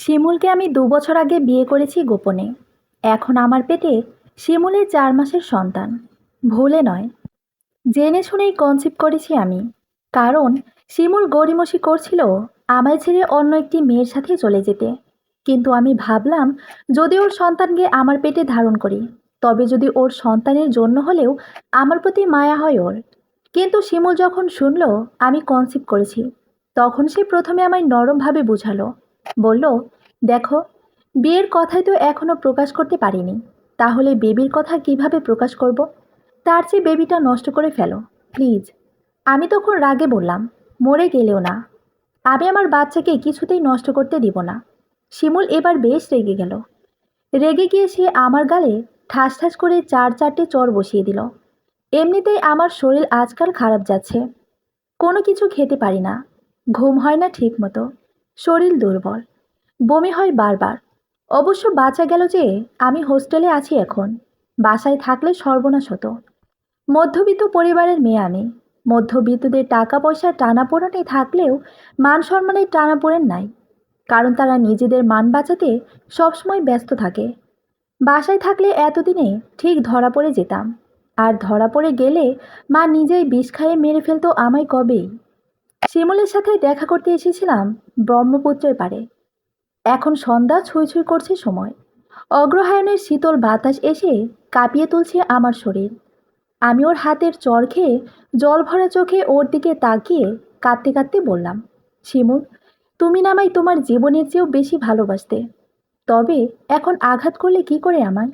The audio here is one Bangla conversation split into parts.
শিমুলকে আমি দু বছর আগে বিয়ে করেছি গোপনে। এখন আমার পেটে শিমুলের চার মাসের সন্তান। ভুলে নয়। জেনে শুনেই কনসিভ করেছি আমি। কারণ শিমুল গড়িমসি করছিল আমায় ছেড়ে অন্য একটি মেয়ের সাথে চলে যেতে। কিন্তু আমি ভাবলাম, যদি ওর সন্তানকে আমার পেটে ধারণ করি, তবে যদি ওর সন্তানের জন্য হলেও আমার প্রতি মায়া হয় ওর। কিন্তু শিমুল যখন শুনল, আমি কনসিভ করেছি। তখন সে প্রথমে আমায় নরমভাবে বুঝালো বলল, দেখো, বিয়ের কথাই তো এখনও প্রকাশ করতে পারিনি। তাহলে বেবির কথা কীভাবে প্রকাশ করব? তার চেয়ে বেবিটা নষ্ট করে ফেলো, প্লিজ। আমি তখন রাগে বললাম, মরে গেলেও না। আমি আমার বাচ্চাকে কিছুতেই নষ্ট করতে দিব না। শিমুল এবার বেশ রেগে গেল। রেগে গিয়ে সে আমার গালে ঠাস ঠাস করে চার চারটে চর বসিয়ে দিল। এমনিতেই আমার শরীর আজকাল খারাপ যাচ্ছে। কোনো কিছু খেতে পারি না। ঘুম হয় না ঠিক মতো শরীর দুর্বল। বমি হয় বারবার। অবশ্য বাঁচা গেল যে, আমি হোস্টেলে আছি এখন। বাসায় থাকলে সর্বনাশ হতো। মধ্যবিত্ত পরিবারের মেয়ে আমি। মধ্যবিত্তদের টাকা পয়সার টানাপোড়েনে থাকলেও মান সম্মানের টানাপোড়েন নাই। কারণ তারা নিজেদের মান বাঁচাতে সবসময় ব্যস্ত থাকে। বাসায় থাকলে এতদিনে ঠিক ধরা পড়ে যেতাম। আর ধরা পড়ে গেলে মা নিজেই বিষ খাইয়ে মেরে ফেলতো আমায় কবেই। শিমুলের সাথে দেখা করতে এসেছিলাম ব্রহ্মপুত্রের পারে এখন সন্ধ্যা ছুঁই ছুঁই করছে সময়। অগ্রহায়ণের শীতল বাতাস এসে কাঁপিয়ে তুলছে আমার শরীর। আমি ওর হাতের চর খেয়ে জল ভরা চোখে ওর দিকে তাকিয়ে কাঁদতে কাঁদতে বললাম শিমুল তুমি নামাই তোমার জীবনের চেয়েও বেশি ভালোবাসতে। তবে এখন আঘাত করলে কি করে আমায়?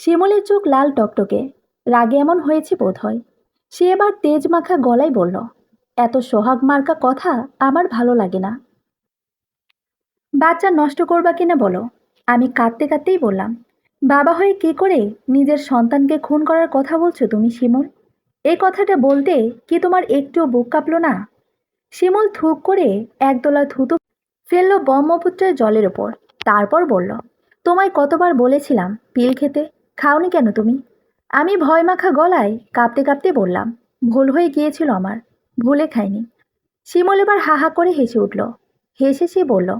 শিমুলের চোখ লাল টকটকে, রাগে এমন হয়েছে বোধ হয় সে এবার তেজ মাখা গলায় বলল, এত সোহাগ মার্কা কথা আমার ভালো লাগে না। বাচ্চা নষ্ট করবা কিনা বলো? আমি কাঁদতে কাঁদতেই বললাম, বাবা হয়ে কি করে নিজের সন্তানকে খুন করার কথা বলছো তুমি, শিমুল? এই কথাটা বলতে কি তোমার একটুও বুক কাঁপলো না? শিমুল থুক করে একদোলা থুতু ফেলল ব্রহ্মপুত্রের জলের ওপর, তারপর বলল, তোমায় কতবার বলেছিলাম, পিল খেতে? খাওনি কেন তুমি? আমি ভয় মাখা গলায় কাঁপতে কাঁপতে বললাম, ভুল হয়ে গিয়েছিল আমার, ভুলে খাইনি। শিমুল এবার হা হা করে হেসে উঠল। হেসে সে বলল,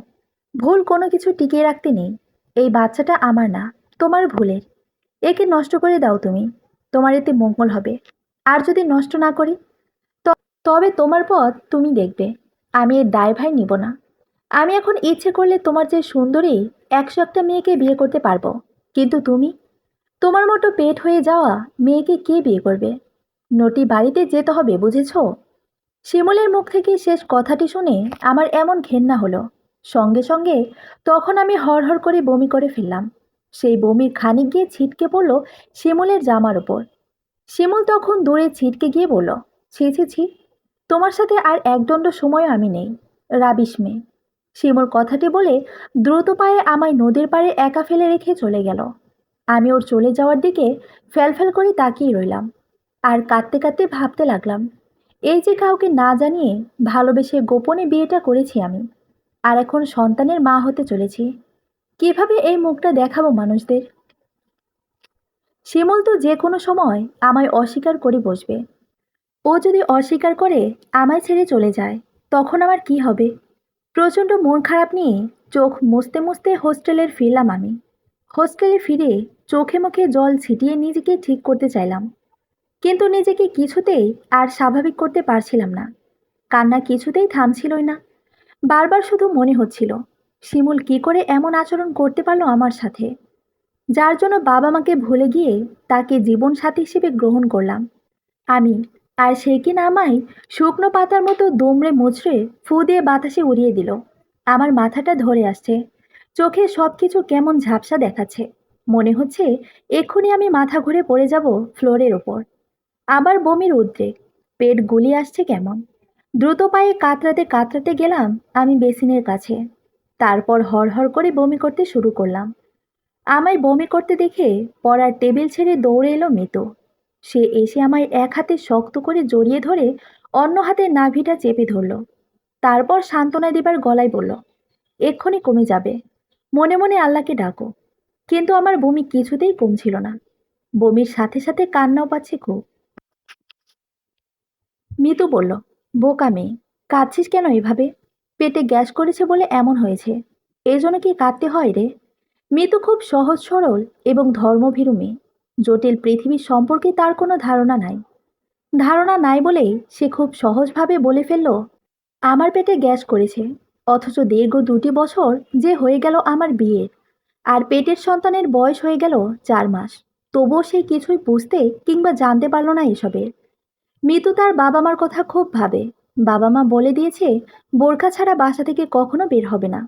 ভুল কোনো কিছু টিকিয়ে রাখতে নেই, এই বাচ্চাটা আমার না, তোমার ভুলের। একে নষ্ট করে দাও তুমি, তোমার এতে মঙ্গল হবে। আর যদি নষ্ট না করি তবে তোমার পথ তুমি দেখবে, আমি এর দায়ভার নিব না। আমি এখন ইচ্ছে করলে তোমার যে সুন্দরী একশো একটা মেয়েকে বিয়ে করতে পারব, কিন্তু তুমি তোমার মতো পেট হয়ে যাওয়া মেয়েকে কে বিয়ে করবে? নটি বাড়িতে যেতে হবে, বুঝেছ? শিমুলের মুখ থেকে শেষ কথাটি শুনে আমার এমন ঘেন্না হলো। সঙ্গে সঙ্গে তখন আমি হরহর করে বমি করে ফেললাম। সেই বমির খানিক গিয়ে ছিটকে পড়ল শিমুলের জামার ওপর। শিমুল তখন দূরে ছিটকে গিয়ে বলল, ছি ছি ছি, তোমার সাথে আর একদণ্ড সময় আমি নেই, রাবিশ মেয়ে। শিমুল কথাটি বলে দ্রুত পায়ে আমায় নদীর পাড়ে একা ফেলে রেখে চলে গেল। আমি ওর চলে যাওয়ার দিকে ফ্যালফ্যাল করে তাকিয়ে রইলাম আর কাঁদতে কাঁদতে ভাবতে লাগলাম। এই যে কাউকে না জানিয়ে ভালোবেসে গোপনে বিয়েটা করেছি আমি, আর এখন সন্তানের মা হতে চলেছি, কীভাবে এই মুখটা দেখাবো মানুষদের? শিমল তো যে কোনো সময় আমায় অস্বীকার করে বসবে। ও যদি অস্বীকার করে আমায় ছেড়ে চলে যায়, তখন আমার কি হবে? প্রচণ্ড মন খারাপ নিয়ে চোখ মুছতে মুছতে হোস্টেলের ফিরলাম আমি। হোস্টেলে ফিরে চোখে মুখে জল ছিটিয়ে নিজেকে ঠিক করতে চাইলাম। কিন্তু নিজেকে কিছুতেই আর স্বাভাবিক করতে পারছিলাম না। কান্না কিছুতেই থামছিলই না। বারবার শুধু মনে হচ্ছিল, শিমুল কি করে এমন আচরণ করতে পারল আমার সাথে? যার জন্য বাবা মাকে ভুলে গিয়ে তাকে জীবন সাথী হিসেবে গ্রহণ করলাম। আমি আর সে কি না আমায় শুকনো পাতার মতো দুমড়ে মুচড়ে ফু দিয়ে বাতাসে উড়িয়ে দিল। আমার মাথাটা ধরে আসছে। চোখে সব কিছু কেমন ঝাপসা দেখাচ্ছে। মনে হচ্ছে এক্ষুনি আমি মাথা ঘুরে পড়ে যাব ফ্লোরের ওপর। আবার বমির উদ্রেক, পেট গুলিয়ে আসছে কেমন? দ্রুত পায়ে কাতরাতে কাতরাতে গেলাম আমি বেসিনের কাছে। তারপর হরহর করে বমি করতে শুরু করলাম। আমায় বমি করতে দেখে পড়ার টেবিল ছেড়ে দৌড়ে এলো মিতু। সে এসে আমায় এক হাতে শক্ত করে জড়িয়ে ধরে অন্য হাতে নাভিটা চেপে ধরল। তারপর সান্ত্বনা দিবার গলায় বলল, এক্ষুনি কমে যাবে। মনে মনে আল্লাহকে ডাকো। কিন্তু আমার বমি কিছুতেই কমছিল না। বমির সাথে সাথে কান্নাও পাচ্ছে খুব। মিতু বলল, বোকা মেয়ে, কাঁদছিস কেন এভাবে? পেটে গ্যাস করেছে বলে এমন হয়েছে। এই জন্য কি কাঁদতে হয় রে? মিতু খুব সহজ সরল এবং ধর্মভীরু মেয়ে। জটিল পৃথিবীর সম্পর্কে তার কোনো ধারণা নাই। ধারণা নাই বলেই সে খুব সহজভাবে বলে ফেলল, আমার পেটে গ্যাস করেছে, অথচ দীর্ঘ দুটি বছর যে হয়ে গেল আমার বিয়ের। আর পেটের সন্তানের বয়স হয়ে গেল চার মাস। তবুও সে কিছুই বুঝতে কিংবা জানতে পারল না এসবের। মিতু তার বাবা মার কথা খুব ভাবে। বাবা মা বলে দিয়েছে বোরখা ছাড়া বাসা থেকে কখনো বের হবে না।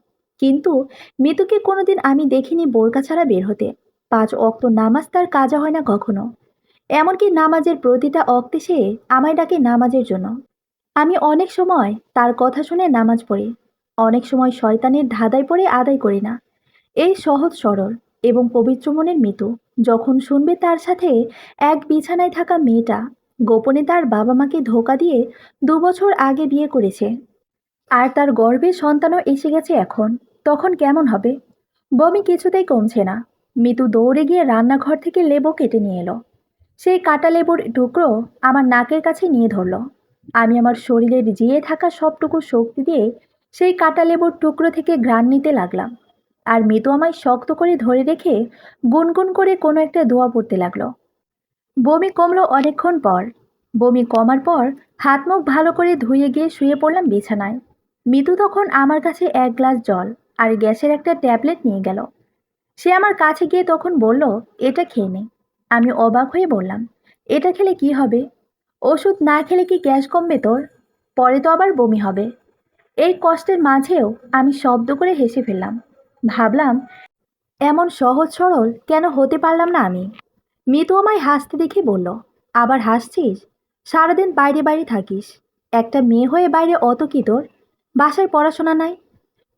কিন্তু মিতুকে কোনোদিন আমি দেখিনি বোরকা ছাড়া বের হতে। পাঁচ অক্ত নামাজ তার কাজা হয় না কখনো। এমনকি নামাজের প্রতিটা অক্তে সে আমায় ডাকে নামাজের জন্য। আমি অনেক সময় তার কথা শুনে নামাজ পড়ি। অনেক সময় শয়তানের ধাঁধায় পড়ে আদায় করি না। এই সহজ সরল এবং পবিত্র মনের মিতু যখন শুনবে তার সাথে এক বিছানায় থাকা মেয়েটা, গোপনে তার বাবা মাকে ধোকা দিয়ে দু বছর আগে বিয়ে করেছে। আর তার গর্ভে সন্তানও এসে গেছে এখন, তখন কেমন হবে? বমি কিছুতেই কমছে না। মিতু দৌড়ে গিয়ে রান্নাঘর থেকে লেবু কেটে নিয়ে এলো। সেই কাটা লেবুর টুকরো আমার নাকের কাছে নিয়ে ধরল। আমি আমার শরীরের জিয়ে থাকা সবটুকু শক্তি দিয়ে সেই কাটা লেবুর টুকরো থেকে ঘ্রাণ নিতে লাগলাম। আর মিতু আমায় শক্ত করে ধরে রেখে গুনগুন করে কোনো একটা দোয়া পড়তে লাগল। বমি কমলো অনেকক্ষণ পর। বমি কমার পর হাত মুখ ভালো করে ধুয়ে গিয়ে শুয়ে পড়লাম বিছানায়। মিতু তখন আমার কাছে এক গ্লাস জল আর গ্যাসের একটা ট্যাবলেট নিয়ে গেল। সে আমার কাছে গিয়ে তখন বলল, এটা খেয়ে নে। আমি অবাক হয়ে বললাম, এটা খেলে কি হবে? ওষুধ না খেলে কি গ্যাস কমবে তোর? পরে তো আবার বমি হবে। এই কষ্টের মাঝেও আমি শব্দ করে হেসে ফেললাম। ভাবলাম, এমন সহজ সরল কেন হতে পারলাম না আমি? মিতু আমায় হাসতে দেখে বলল, আবার হাসছিস? সারাদিন বাইরে বাইরে থাকিস। একটা মেয়ে হয়ে বাইরে অত কি তোর? বাসায় পড়াশোনা নাই।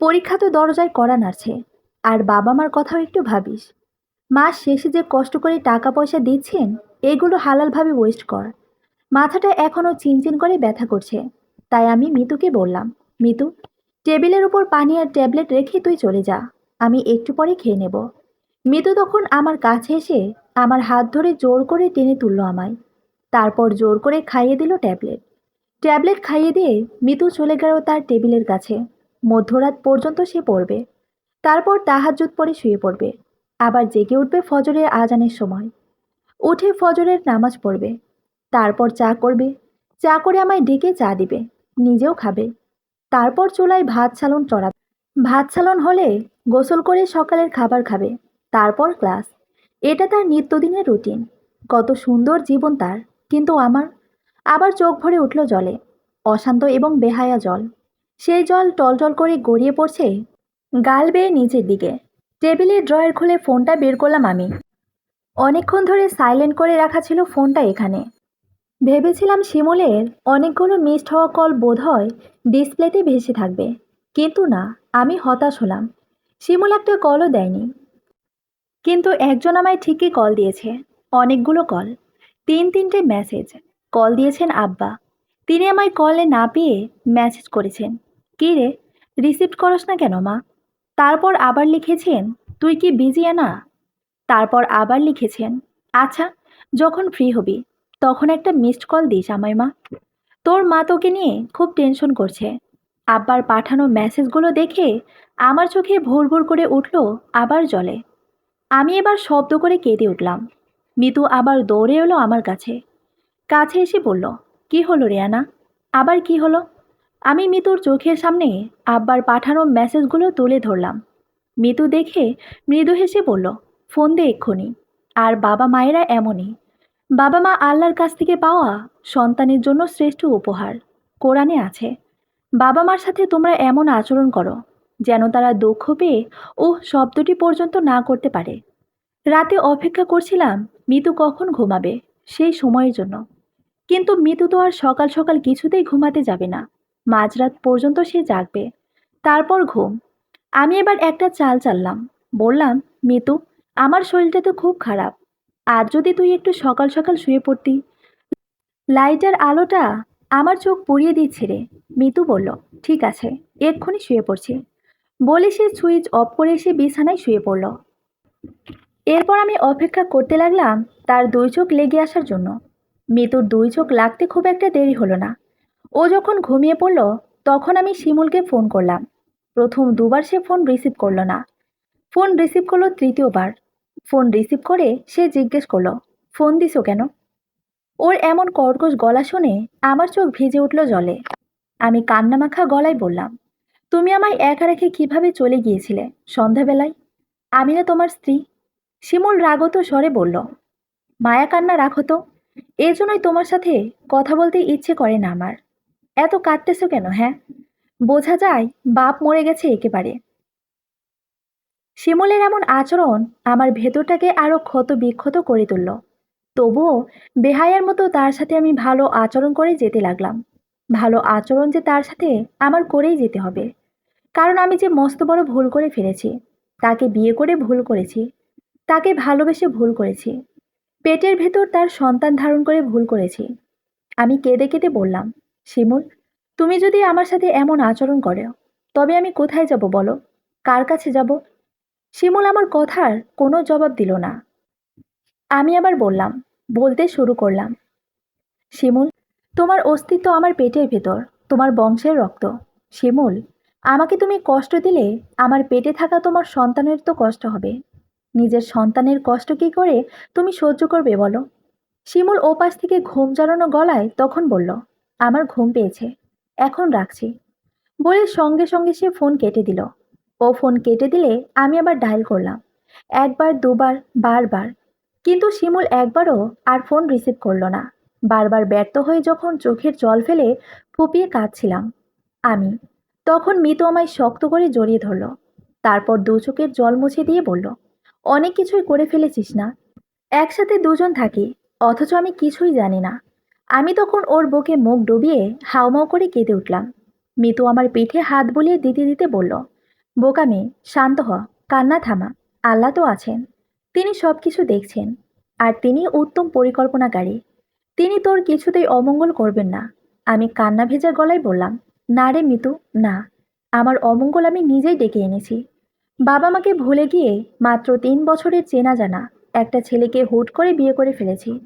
পরীক্ষা তো দরজায় করা নাড়ছে। আর বাবা মার কথাও একটু ভাবিস। মাস শেষে যে কষ্ট করে টাকা পয়সা দিচ্ছেন, এগুলো হালালভাবে ওয়েস্ট কর। মাথাটা এখনও চিনচিন করে ব্যথা করছে। তাই আমি মিতুকে বললাম, মিতু টেবিলের উপর পানি আর ট্যাবলেট রেখে তুই চলে যা। আমি একটু পরে খেয়ে নেব। মিতু তখন আমার কাছে এসে আমার হাত ধরে জোর করে টেনে তুলল আমায়। তারপর জোর করে খাইয়ে দিল ট্যাবলেট। ট্যাবলেট খাইয়ে দিয়ে মিতু চলে গেল তার টেবিলের কাছে। মধ্যরাত পর্যন্ত সে পড়বে। তারপর তাহাজ্জুদ পরে শুয়ে পড়বে। আবার জেগে উঠবে ফজরের আজানের সময়। উঠে ফজরের নামাজ পড়বে। তারপর চা করবে। চা করে আমায় ডেকে চা দিবে। নিজেও খাবে। তারপর চুলায় ভাত সালন চড়াবে ভাত সালন হলে গোসল করে সকালের খাবার খাবে, তারপর ক্লাস। এটা তার নিত্যদিনের রুটিন। কত সুন্দর জীবন তার। কিন্তু আমার, আবার চোখ ভরে উঠল জলে, অশান্ত এবং বেহায়া জল। সেই জল টলটল করে গড়িয়ে পড়ছে গাল বেয়ে নিচের দিকে। টেবিলের ড্রয়ার খুলে ফোনটা বের করলাম আমি। অনেকক্ষণ ধরে সাইলেন্ট করে রাখা ছিল ফোনটা এখানে। ভেবেছিলাম শিমুলের অনেকগুলো মিসড হওয়া কল বোধহয় ডিসপ্লেতে ভেসে থাকবে। কিন্তু না, আমি হতাশ হলাম। শিমুল একটা কলও দেয়নি। কিন্তু একজন আমায় ঠিকই কল দিয়েছে, অনেকগুলো কল তিন তিনটে মেসেজ কল দিয়েছেন আব্বা। তিনি আমায় কলে না পেয়ে মেসেজ করেছেন। কী রে রিসিভ করস না কেন মা? তারপর আবার লিখেছেন, তুই কি বিজি না? তারপর আবার লিখেছেন আচ্ছা যখন ফ্রি হবি। তখন একটা মিসড কল দিস আমায় মা। তোর মা তোকে নিয়ে খুব টেনশন করছে। আব্বার পাঠানো মেসেজগুলো দেখে আমার চোখে ভোর ভোর করে উঠল আবার জলে। আমি এবার শব্দ করে কেঁদে উঠলাম। মিতু আবার দৌড়ে এলো আমার কাছে। কাছে এসে বলল, কি হলো রেয়ানা আবার কি হলো? আমি মিতুর চোখের সামনে আব্বার পাঠানো মেসেজগুলো তুলে ধরলাম। মিতু দেখে মৃদু হেসে বলল, ফোন দে এক্ষুনি। আর বাবা মায়েরা এমনই। বাবা মা আল্লাহর কাছ থেকে পাওয়া সন্তানের জন্য শ্রেষ্ঠ উপহার। কোরআনে আছে, বাবা মার সাথে তোমরা এমন আচরণ করো যেন তারা দুঃখ পেয়ে ও শব্দটি পর্যন্ত না করতে পারে। রাতে অপেক্ষা করছিলাম, মিতু কখন ঘুমাবে সেই সময়ের জন্য। কিন্তু মিতু তো আর সকাল সকাল কিছুতেই ঘুমাতে যাবে না। মাঝরাত পর্যন্ত সে জাগবে। তারপর ঘুম। আমি এবার একটা চাল চাললাম। বললাম, মিতু, আমার শরীরটা তো খুব খারাপ। আর যদি তুই একটু সকাল সকাল শুয়ে পড়তি। লাইটার আলোটা আমার চোখ পুড়িয়ে দিচ্ছে রে। মিতু বলল, ঠিক আছে, এক্ষুনি শুয়ে পড়ছি। বলে সে সুইচ অফ করে সে বিছানায় শুয়ে পড়ল। এরপর আমি অপেক্ষা করতে লাগলাম তার দুই চোখ লেগে আসার জন্য। মিতুর দুই চোখ লাগতে খুব একটা দেরি হলো না। ও যখন ঘুমিয়ে পড়ল, তখন আমি শিমুলকে ফোন করলাম। প্রথম দুবার সে ফোন রিসিভ করল না। ফোন রিসিভ করল তৃতীয়বার। ফোন রিসিভ করে সে জিজ্ঞেস করল, ফোন দিছো কেন? ওর এমন কর্কশ গলা শুনে আমার চোখ ভিজে উঠল জলে। আমি কান্নামাখা গলায় বললাম, তুমি আমায় একা রেখে কীভাবে চলে গিয়েছিলে সন্ধ্যাবেলায়? আমি না তোমার স্ত্রী। শিমুল রাগত স্বরে বলল, মায়া কান্না রাখো তো। এই জন্যই তোমার সাথে কথা বলতে ইচ্ছে করে না আমার। এত কাঁদতেছো কেন হ্যাঁ? বোঝা যায় বাপ মরে গেছে একেবারে। শিমুলের এমন আচরণ আমার ভেতরটাকে আরও ক্ষত বিক্ষত করে তুলল। তবুও বেহায়ার মতো তার সাথে আমি ভালো আচরণ করে যেতে লাগলাম। ভালো আচরণ যে তার সাথে আমার করেই যেতে হবে। কারণ আমি যে মস্ত বড় ভুল করে ফেলেছি, তাকে বিয়ে করে ভুল করেছি, তাকে ভালোবেসে ভুল করেছি, পেটের ভেতর তার সন্তান ধারণ করে ভুল করেছি। আমি কেঁদে কেঁদে বললাম, শিমুল, তুমি যদি আমার সাথে এমন আচরণ করো, তবে আমি কোথায় যাব বলো? কার কাছে যাব? শিমুল আমার কথার কোনো জবাব দিল না। আমি আবার বললাম, বলতে শুরু করলাম, শিমুল, তোমার অস্তিত্ব আমার পেটের ভেতর, তোমার বংশের রক্ত। শিমুল, আমাকে তুমি কষ্ট দিলে আমার পেটে থাকা তোমার সন্তানের তো কষ্ট হবে। নিজের সন্তানের কষ্ট কি করে তুমি সহ্য করবে বলো? শিমুল ওপাশ থেকে ঘুম জড়ানো গলায় তখন বলল, আমার ঘুম পেয়েছে, এখন রাখছি। বলে সঙ্গে সঙ্গে সে ফোন কেটে দিল ও ফোন কেটে দিলে আমি আবার ডায়াল করলাম। একবার, দুবার, বারবার। কিন্তু শিমুল একবারও আর ফোন রিসিভ করল না। বারবার ব্যর্থ হয়ে যখন চোখের জল ফেলে ফুপিয়ে কাঁদছিলাম আমি। তখন মিতু আমায় শক্ত করে জড়িয়ে ধরল। তারপর দু চোখের জল মুছে দিয়ে বলল, অনেক কিছুই করে ফেলেছিস না। একসাথে দুজন থাকি, অথচ আমি কিছুই জানি না আমি তখন ওর বুকে মুখ ডুবিয়ে হাউমাউ করে কেঁদে উঠলাম। মিতু আমার পিঠে হাত বুলিয়ে দিতে দিতে বলল বোকা মেয়ে শান্ত হ, কান্না থামা আল্লাহ তো আছেন। তিনি সব কিছু দেখছেন। আর তিনি উত্তম পরিকল্পনাকারী। তিনি তোর কিছুতেই অমঙ্গল করবেন না। আমি কান্না ভেজা গলায় বললাম, না রে মিতু, না। আমার অমঙ্গল আমি নিজেই ডেকে এনেছি। বাবা মাকে ভুলে গিয়ে মাত্র তিন বছরের চেনা জানা একটা ছেলেকে হুট করে বিয়ে করে ফেলেছি।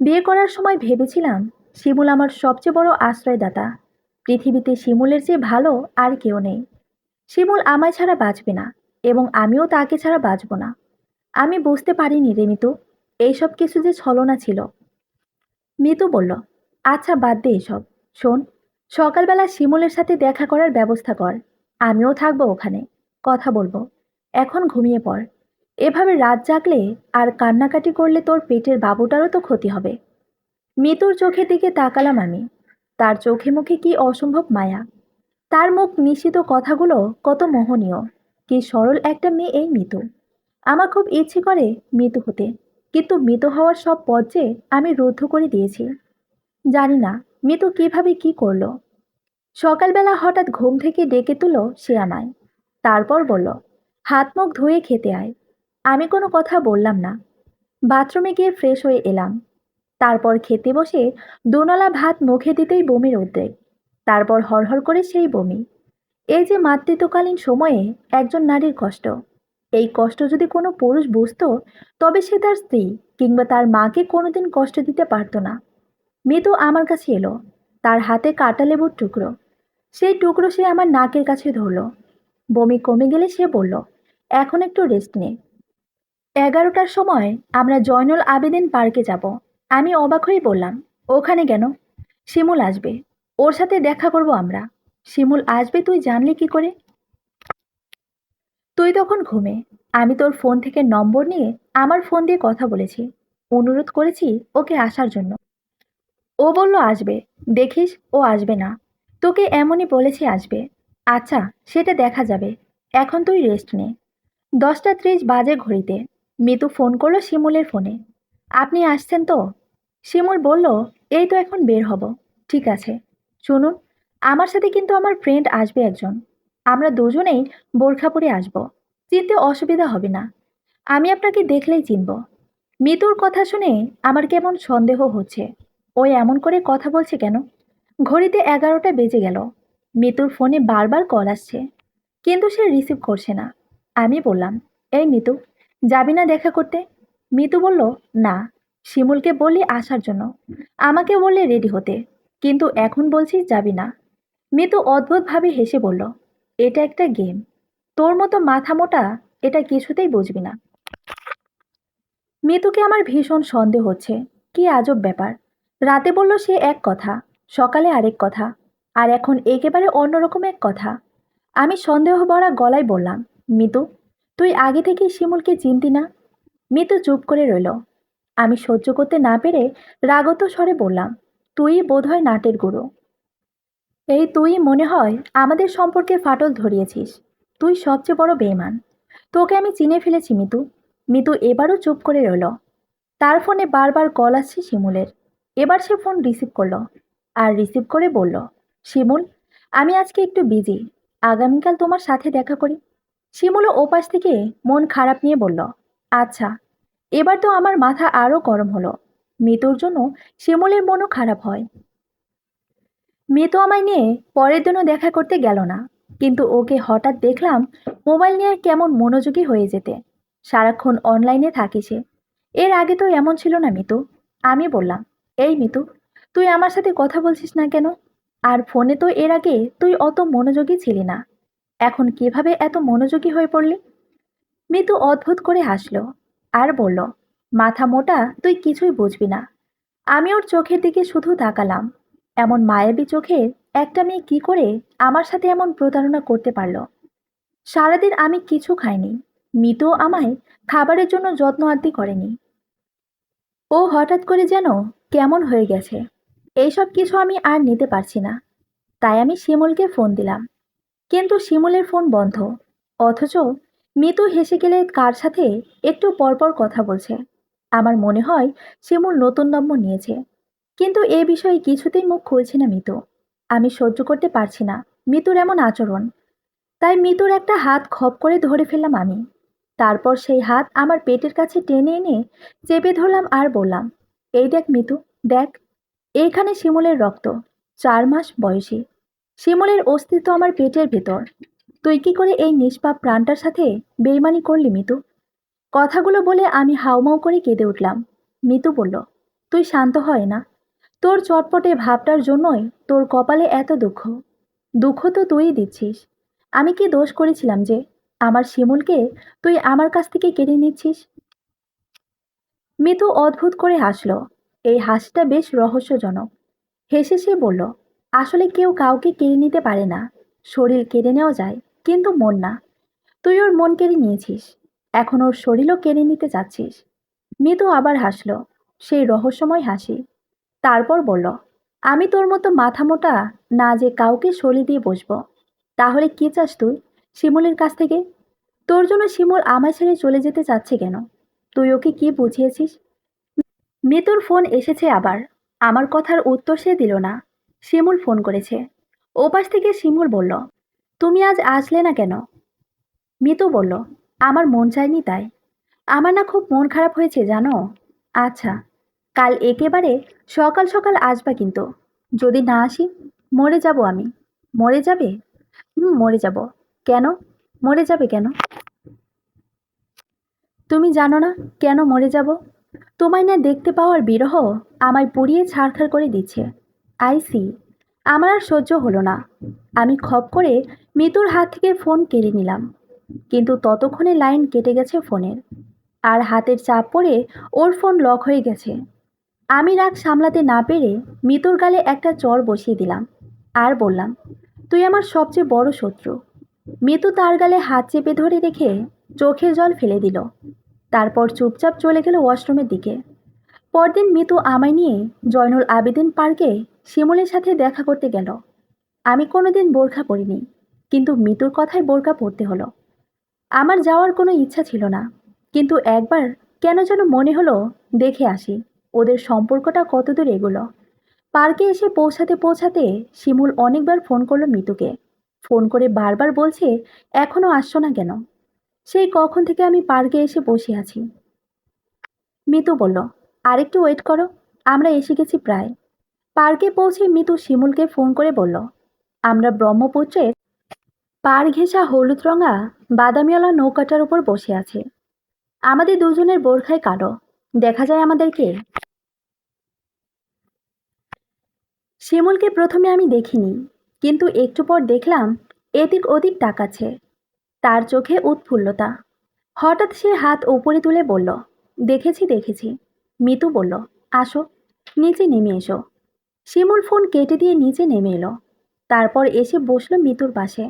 বিয়ে করার সময় ভেবেছিলাম, শিমুল আমার সবচেয়ে বড় আশ্রয়দাতা। পৃথিবীতে শিমুলের চেয়ে ভালো আর কেউ নেই। শিমুল আমায় ছাড়া বাঁচবে না এবং আমিও তাকে ছাড়া বাঁচব না। আমি বুঝতে পারিনি রে মিতু, এইসব কিছু যে ছলনা ছিল। মিতু বলল আচ্ছা বাদ দে এসব। শোন, সকালবেলা শিমুলের সাথে দেখা করার ব্যবস্থা কর। আমিও থাকব ওখানে। কথা বলব। এখন ঘুমিয়ে পড়। এভাবে রাত জাগলে আর কান্নাকাটি করলে তোর পেটের বাবুটারও তো ক্ষতি হবে। মিতুর চোখের দিকে তাকালাম আমি। তার চোখে মুখে কি অসম্ভব মায়া। তার মুখ নিশ্চিত কথাগুলো কত মোহনীয়। কি সরল একটা মেয়ে এই মিতু। আমার খুব ইচ্ছে করে মৃত হতে, কিন্তু মৃত হওয়ার সব পথ যে আমি রুদ্ধ করে দিয়েছি। জানি না, মৃত কীভাবে কি করল। সকালবেলা হঠাৎ ঘুম থেকে ডেকে তুলো সে আমায়। তারপর বলল, হাত মুখ ধুয়ে খেতে আয়। আমি কোনো কথা বললাম না। বাথরুমে গিয়ে ফ্রেশ হয়ে এলাম। তারপর খেতে বসে দুনলা ভাত মুখে দিতেই বমির উদ্বেগ তারপর হরহর করে সেই বমি। এই যে মাতৃত্বকালীন সময়ে একজন নারীর কষ্ট। এই কষ্ট যদি কোনো পুরুষ বুঝতো, তবে সে তার স্ত্রী কিংবা তার মাকে কোনোদিন কষ্ট দিতে পারতো না। মৃদু আমার কাছে এলো। তার হাতে কাটা লেবুর টুকরো। সেই টুকরো সে আমার নাকের কাছে ধরলো। বমি কমে গেলে সে বলল, এখন একটু রেস্ট নে। এগারোটার সময় আমরা জয়নুল আবেদিন পার্কে যাব। আমি অবাক হয়ে বললাম, ওখানে কেন? শিমুল আসবে। ওর সাথে দেখা করব আমরা। শিমুল, আসবে তুই জানলি কি করে? তুই তখন ঘুমে। আমি তোর ফোন থেকে নম্বর নিয়ে আমার ফোন দিয়ে কথা বলেছি। অনুরোধ করেছি ওকে আসার জন্য। ও বলল, আসবে। দেখিস, ও আসবে না। তোকে এমনই বলেছি আসবে। আচ্ছা সেটা দেখা যাবে। এখন তুই রেস্ট নে। দশটা ত্রিশ বাজে ঘড়িতে। মিতু ফোন করল শিমুলের ফোনে আপনি আসছেন তো? শিমুল বলল, এই তো এখন বের হব। ঠিক আছে। শুনুন আমার সাথে কিন্তু আমার ফ্রেন্ড আসবে একজন। আমরা দুজনেই বোরখা পরে আসব। চিনতে অসুবিধা হবে না। আমি আপনাকে দেখলেই চিনব। মিতুর কথা শুনে আমার কেমন সন্দেহ হচ্ছে। ওই এমন করে কথা বলছে কেন? ঘড়িতে এগারোটা বেজে গেল। মিতুর ফোনে বারবার কল আসছে। কিন্তু সে রিসিভ করছে না। আমি বললাম, এই মিতু, যাবি না দেখা করতে? মিতু বলল, না। শিমুলকে বললি আসার জন্য। আমাকে বললে রেডি হতে। কিন্তু এখন বলছিস যাবি না। মিতু অদ্ভুতভাবে হেসে বলল, এটা একটা গেম। তোর মতো মাথা মোটা এটা কিছুতেই বুঝবি না। মিতুকে আমার ভীষণ সন্দেহ হচ্ছে। কি আজব ব্যাপার। রাতে বলল সে এক কথা, সকালে আরেক কথা, আর এখন একেবারে অন্যরকম এক কথা। আমি সন্দেহ ভরা গলায় বললাম, মিতু, তুই আগে থেকেই শিমুলকে চিনতি না? মিতু চুপ করে রইল। আমি সহ্য করতে না পেরে রাগত স্বরে বললাম তুই বোধহয় নাটের গুরু। এই তুই মনে হয় আমাদের সম্পর্কে ফাটল ধরিয়েছিস। তুই সবচেয়ে বড় বেইমান তোকে আমি চিনে ফেলেছি, মিতু। মিতু এবারও চুপ করে রইল। তার ফোনে বারবার কল আসছে শিমুলের। এবার সে ফোন রিসিভ করল আর রিসিভ করে বলল, শিমুল, আমি আজকে একটু বিজি। আগামীকাল তোমার সাথে দেখা করি। শিমুলও ওপাশ থেকে মন খারাপ নিয়ে বলল আচ্ছা এবার তো আমার মাথা আরও গরম হলো। মিতুর জন্য শিমুলের মনও খারাপ হয়। মিতু আমায় নিয়ে পরের দিনও দেখা করতে গেল না, কিন্তু ওকে হঠাৎ দেখলাম মোবাইল নিয়ে কেমন মনোযোগী হয়ে যেতে। সারাক্ষণ অনলাইনে থাকে সে। এর আগে তো এমন ছিল না মিতু। আমি বললাম, এই মিতু, তুই আমার সাথে কথা বলছিস না কেন? আর ফোনে তো এর আগে তুই অত মনোযোগী ছিলি না। এখন কীভাবে এত মনোযোগী হয়ে পড়লি? মিতু অদ্ভুত করে হাসলো আর বলল মাথা মোটা, তুই কিছুই বুঝবি না। আমি ওর চোখের দিকে শুধু তাকালাম। এমন মায়াবী চোখের একটা মেয়ে কি করে আমার সাথে এমন প্রতারণা করতে পারল? সারাদিন আমি কিছু খাইনি। মিতু আমায় খাবারের জন্য যত্ন আত্মি করেনি। ও হঠাৎ করে যেন কেমন হয়ে গেছে। এইসব কিছু আমি আর নিতে পারছি না। তাই আমি শিমুলকে ফোন দিলাম। কিন্তু শিমুলের ফোন বন্ধ। অথচ মিতু হেসে গেলে কার সাথে একটু পরপর কথা বলছে। আমার মনে হয় শিমুল নতুন নম্বর নিয়েছে। কিন্তু এ বিষয়ে কিছুতেই মুখ খুলছে না মিতু। আমি সহ্য করতে পারছি না, মিতুর এমন আচরণ। তাই মিতুর একটা হাত খপ করে ধরে ফেললাম আমি। তারপর সেই হাত আমার পেটের কাছে টেনে এনে চেপে ধরলাম আর বললাম, এই দেখ মিতু, দেখ, এইখানে শিমুলের রক্ত, চার মাস বয়সী। শিমুলের অস্তিত্ব আমার পেটের ভেতর। তুই কি করে এই নিষ্পাপ প্রাণটার সাথে বেইমানি করলি মিতু? কথাগুলো বলে আমি হাউমাউ করে কেঁদে উঠলাম। মিতু বলল, তুই শান্ত হয় না তোর চটপটে ভাবটার জন্যই তোর কপালে এত দুঃখ। দুঃখ তো তুই দিচ্ছিস। আমি কি দোষ করেছিলাম যে আমার শিমুলকে তুই আমার কাছ থেকে কেড়ে নিচ্ছিস? মিতু অদ্ভুত করে হাসল। এই হাসিটা বেশ রহস্যজনক। হেসে সে বলল, আসলে কেউ কাউকে কেড়ে নিতে পারে না। শরীর কেড়ে নেওয়া যায়, কিন্তু মন না। তুই ওর মন কেড়ে নিয়েছিস। এখন ওর শরীরও কেড়ে নিতে চাচ্ছিস। মিতু আবার হাসলো, সেই রহস্যময় হাসি। তারপর বলল, আমি তোর মতো মাথা মোটা না যে কাউকে শরীর দিয়ে বসবো। তাহলে কি চাস তুই, শিমুলের কাছ থেকে? তোর জন্য শিমুল আমায় ছেড়ে চলে যেতে চাচ্ছে কেন? তুই ওকে কি বুঝিয়েছিস? মিতুর ফোন এসেছে আবার। আমার কথার উত্তর সে দিল না। শিমুল ফোন করেছে। ওপাশ থেকে শিমুল বলল, তুমি আজ আসলে না কেন? মিতু বলল আমার মন চায়নি তাই। আমার না খুব মন খারাপ হয়েছে, জানো? আচ্ছা কাল একেবারে সকাল সকাল আসবা কিন্তু। যদি না আসি, মরে যাব আমি। মরে যাবে? হুম, মরে যাব। কেন? মরে যাবে কেন? তুমি জানো না কেন মরে যাব? তোমায় না দেখতে পাওয়ার বিরহ আমায় পুড়িয়ে ছাড়খাড় করে দিচ্ছে। আই সি, আমার আর সহ্য হলো না। আমি খপ করে মিতুর হাত থেকে ফোন কেড়ে নিলাম। কিন্তু ততক্ষণে লাইন কেটে গেছে ফোনের। আর হাতের চাপ পড়ে ওর ফোন লক হয়ে গেছে। আমি রাগ সামলাতে না পেরে মিতুর গালে একটা চর বসিয়ে দিলাম আর বললাম, তুই আমার সবচেয়ে বড় শত্রু। মিতু তার গালে হাত চেপে ধরে রেখে চোখের জল ফেলে দিল। তারপর চুপচাপ চলে গেল ওয়াশরুমের দিকে। পরদিন মিতু আমায় নিয়ে জয়নুল আবেদিন পার্কে শিমুলের সাথে দেখা করতে গেল। আমি কোনোদিন বোরখা পরিনি, কিন্তু মিতুর কথায় বোরখা পড়তে হলো। আমার যাওয়ার কোনো ইচ্ছা ছিল না। কিন্তু একবার কেন যেন মনে হলো, দেখে আসি, ওদের সম্পর্কটা কতদূর এগুলো। পার্কে এসে পৌঁছাতে পৌঁছাতে শিমুল অনেকবার ফোন করল মিতুকে। ফোন করে বারবার বলছে এখনও আসছো না কেন? সেই কখন থেকে আমি পার্কে এসে বসে আছি? মিতু বলল, আরেকটু ওয়েট করো, আমরা এসে গেছি প্রায়। পার্কে পৌঁছে মিতু শিমুলকে ফোন করে বলল, আমরা ব্রহ্মপুত্রের পার ঘেঁষা হলুদ রঙা বাদামিওয়ালা নৌকাটার উপর বসে আছে। আমাদের দুজনের বোরখায় কালো। দেখা যায় আমাদেরকে শিমুলকে প্রথমে আমি দেখিনি, কিন্তু একটু পর দেখলাম এদিক ওদিক তাকাচ্ছে। তার চোখে উৎফুল্লতা। হঠাৎ সে হাত ওপরে তুলে বলল, দেখেছি দেখেছি। মিতু বলল, আসো, নিচে নেমে এসো। শিমুল ফোন কেটে দিয়ে নিচে নেমে এলো। তারপর এসে বসল মিতুর পাশে।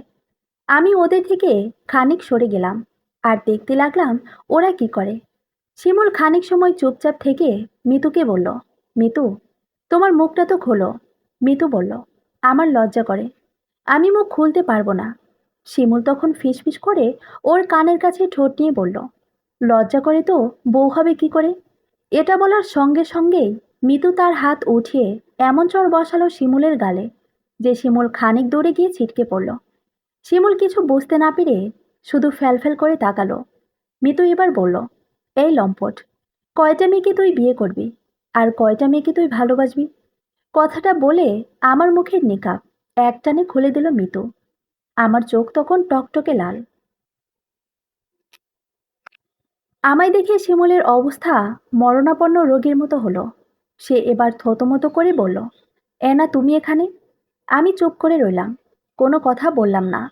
আমি ওদের থেকে খানিক সরে গেলাম আর দেখতে লাগলাম ওরা কি করে। শিমুল খানিক সময় চুপচাপ থেকে মিতুকে বলল, মিতু, তোমার মুখটা তো খোলো। মিতু বলল, আমার লজ্জা করে। আমি মুখ খুলতে পারব না। শিমুল তখন ফিসফিস করে ওর কানের কাছে ঠোঁট নিয়ে বলল, লজ্জা করে তো, বউ হবে কি করে? এটা বলার সঙ্গে সঙ্গেই মিতু তার হাত উঠিয়ে এমন চর বসালো শিমুলের গালে যে শিমুল খানিক দৌড়ে গিয়ে ছিটকে পড়ল। শিমুল কিছু বুঝতে না পেরে শুধু ফ্যালফ্যাল করে তাকালো। মিতু এবার বলল, এই লম্পট, কয়টা মেয়েকে তুই বিয়ে করবি? আর কয়টা মেয়েকে তুই ভালোবাসবি? কথাটা বলে আমার মুখের নিকাপ একটানে খুলে দিল মিতু। আমার চোখ তখন টকটকে লাল। আমায় দেখে শিমুলের অবস্থা মরণাপন্ন রোগীর মতো হলো। সে এবার থতমতো করে বলল এনা তুমি এখানে? আমি চুপ করে রইলাম। কোনো কথা বললাম না।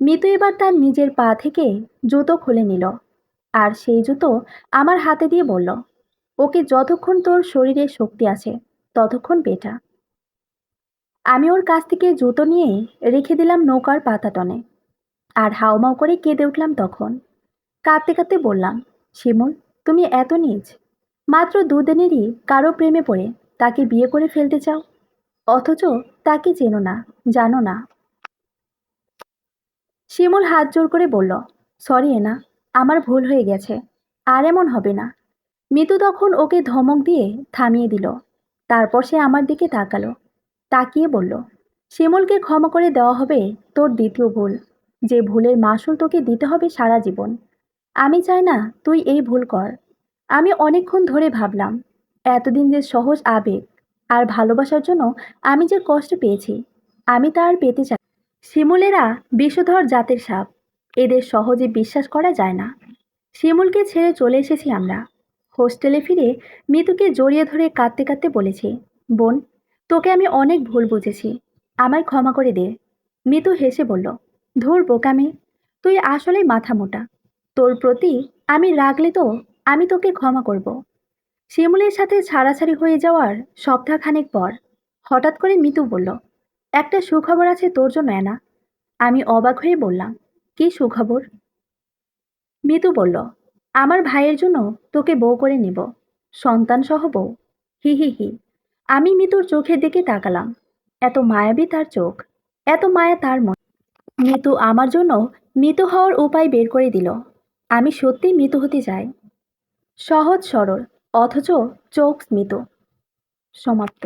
মিতু এবার তার নিজের পা থেকে জুতো খুলে নিল আর সেই জুতো আমার হাতে দিয়ে বলল, ওকে যতক্ষণ তোর শরীরে শক্তি আছে, ততক্ষণ বেটা আমি ওর কাছ থেকে জুতো নিয়ে রেখে দিলাম নৌকার পাতাটনে আর হাওমাও করে কেঁদে উঠলাম তখন। কাঁদতে কাঁদতে বললাম, শিমুল, তুমি এত নিজ। মাত্র দুদিনেরই কারও প্রেমে পড়ে তাকে বিয়ে করে ফেলতে চাও? অথচ তাকে চেনো না, জানো না। শিমুল হাত জোর করে বলল, সরি এনা, আমার ভুল হয়ে গেছে, আর এমন হবে না। মিতু তখন ওকে ধমক দিয়ে থামিয়ে দিল। তারপর সে আমার দিকে তাকালো, তাকিয়ে বলল, শিমুলকে ক্ষমা করে দেওয়া হবে তোর দ্বিতীয় ভুল। যে ভুলের মাসুল তোকে দিতে হবে সারা জীবন। আমি চাই না তুই এই ভুল কর। আমি অনেকক্ষণ ধরে ভাবলাম, এতদিন যে সহজ আবেগ আর ভালোবাসার জন্য আমি যে কষ্ট পেয়েছি, আমি তা আর পেতে চাই শিমুলেরা বিষধর জাতের সাপ। এদের সহজে বিশ্বাস করা যায় না। শিমুলকে ছেড়ে চলে এসেছি আমরা। হোস্টেলে ফিরে মিতুকে জড়িয়ে ধরে কাঁদতে কাঁদতে বলেছি, বোন, তোকে আমি অনেক ভুল বুঝেছি। আমায় ক্ষমা করে দে। মিতু হেসে বলল, ধুর বোকামে, তুই আসলেই মাথা মোটা। তোর প্রতি আমি রাগলে তো আমি তোকে ক্ষমা করব। শিমুলের সাথে ছাড়াছাড়ি হয়ে যাওয়ার সপ্তাহখানেক পর হঠাৎ করে মিতু বলল একটা সুখবর আছে তোর জন্য, অ্যানা। আমি অবাক হয়ে বললাম, কি সুখবর? মিতু বলল, আমার ভাইয়ের জন্য তোকে বউ করে নেব সন্তান সহ বউ। হি হি হি। আমি মিতুর চোখের দিকে তাকালাম। এত মায়াবী তার চোখ, এত মায়া তার মন। মিতু আমার জন্য মৃত্যু হওয়ার উপায় বের করে দিল। আমি সত্যি মৃত হতে চাই। সহজ সরল, অথচ চোখ স্মিত। সমাপ্ত।